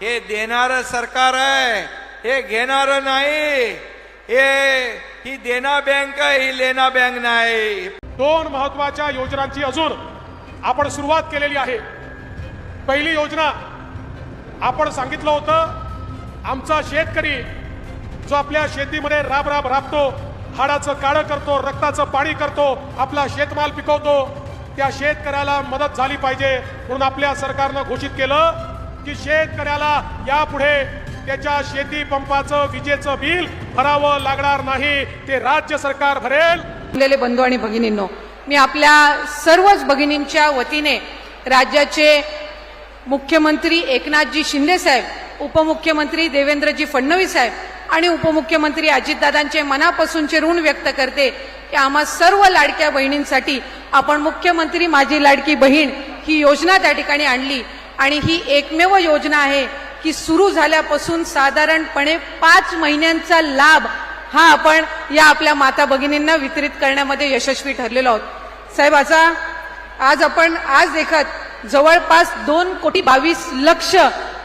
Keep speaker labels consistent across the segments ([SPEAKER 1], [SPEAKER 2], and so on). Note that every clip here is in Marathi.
[SPEAKER 1] हे देणारं सरकार आहे हे घेणारं नाही. हे ही देना बँक आहे ही लेना बँक नाही.
[SPEAKER 2] दोन महत्त्वाच्या योजनांची अजून आपण सुरुवात केलेली आहे. पहिली योजना आपण सांगितलं होतं आमचा शेतकरी जो आपल्या शेतीमध्ये राब राब राबतो हाडाचं काळं करतो रक्ताचं पाणी करतो आपला शेतमाल पिकवतो त्या शेतकऱ्याला मदत झाली पाहिजे म्हणून आपल्या सरकारनं घोषित केलं. की शेतकऱ्याला यापुढे त्याच्या शेती पंपाचं विजेचं बिल भरावं लागणार नाही ते राज्य सरकार भरेल.
[SPEAKER 3] बंधू आणि भगिनींनो मी आपल्या सर्वच भगिनींच्या वतीने राज्याचे मुख्यमंत्री एकनाथजी शिंदे साहेब उपमुख्यमंत्री देवेंद्रजी फडणवीस साहेब आणि उपमुख्यमंत्री अजितदादांचे मनापासूनचे ऋण व्यक्त करते की आम्हा सर्व लाडक्या बहिणींसाठी आपण मुख्यमंत्री माझी लाडकी बहीण ही योजना त्या ठिकाणी आणली. आणि ही एकमेव योजना आहे की सुरू झाल्यापासून साधारणपणे पाच महिन्यांचा लाभ हा आपण या आपल्या माता भगिनींना वितरित करण्यामध्ये यशस्वी ठरलेलो आहोत. साहेब असा आज आपण आज देखत जवळपास दोन कोटी बावीस लक्ष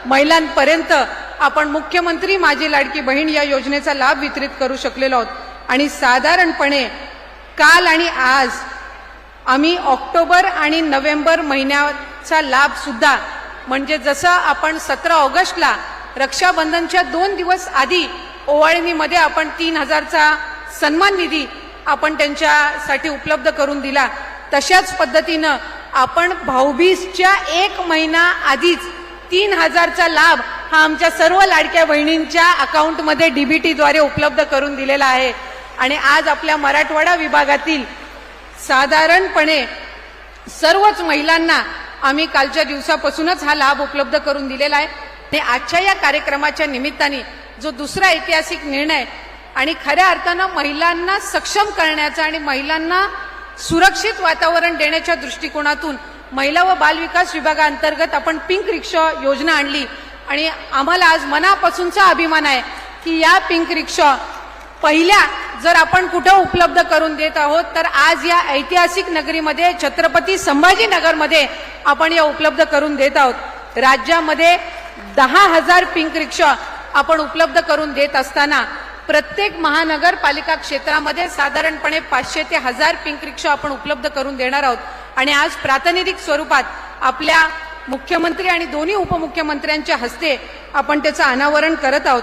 [SPEAKER 3] महिलांपर्यंत आपण मुख्यमंत्री माझी लाडकी बहीण या योजनेचा लाभ वितरित करू शकलेलो आहोत. आणि साधारणपणे काल आणि आज आम्ही ऑक्टोबर आणि नोव्हेंबर महिन्याचा लाभ सुद्धा म्हणजे जसं आपण सतरा ऑगस्टला रक्षाबंधनच्या दोन दिवस आधी ओवाळणीमध्ये आपण तीन हजारचा सन्मान निधी आपण त्यांच्यासाठी उपलब्ध करून दिला तशाच पद्धतीनं आपण भाऊबीजच्या एक महिना आधीच तीन हजारचा लाभ हा आमच्या सर्व लाडक्या बहिणींच्या अकाउंटमध्ये डीबीटीद्वारे उपलब्ध करून दिलेला आहे. आणि आज आपल्या मराठवाडा विभागातील साधारणपणे सर्वच महिलांना आम्ही कालच्या दिवसापासूनच हा लाभ उपलब्ध करून दिलेला आहे. आणि आजच्या या कार्यक्रमाच्या निमित्ताने जो दुसरा ऐतिहासिक निर्णय आणि खऱ्या अर्थानं महिलांना सक्षम करण्याचा आणि महिलांना सुरक्षित वातावरण देण्याच्या दृष्टिकोनातून महिला व बालविकास विभागाअंतर्गत आपण पिंक रिक्षा योजना आणली. आणि आम्हाला आज मनापासूनचा अभिमान आहे की या पिंक रिक्षा पहिल्या जर आपण कुठं उपलब्ध करून देत आहोत तर आज या ऐतिहासिक नगरीमध्ये छत्रपती संभाजीनगरमध्ये आपण या उपलब्ध करून देत आहोत. राज्यामध्ये दहा हजार पिंक रिक्षा आपण उपलब्ध करून देत असताना प्रत्येक महानगरपालिका क्षेत्रामध्ये साधारणपणे पाचशे ते हजार पिंक रिक्षा आपण उपलब्ध करून देणार आहोत. आणि आज प्रातिनिधिक स्वरूपात आपल्या मुख्यमंत्री आणि दोन्ही उपमुख्यमंत्र्यांच्या हस्ते आपण त्याचं अनावरण करत आहोत.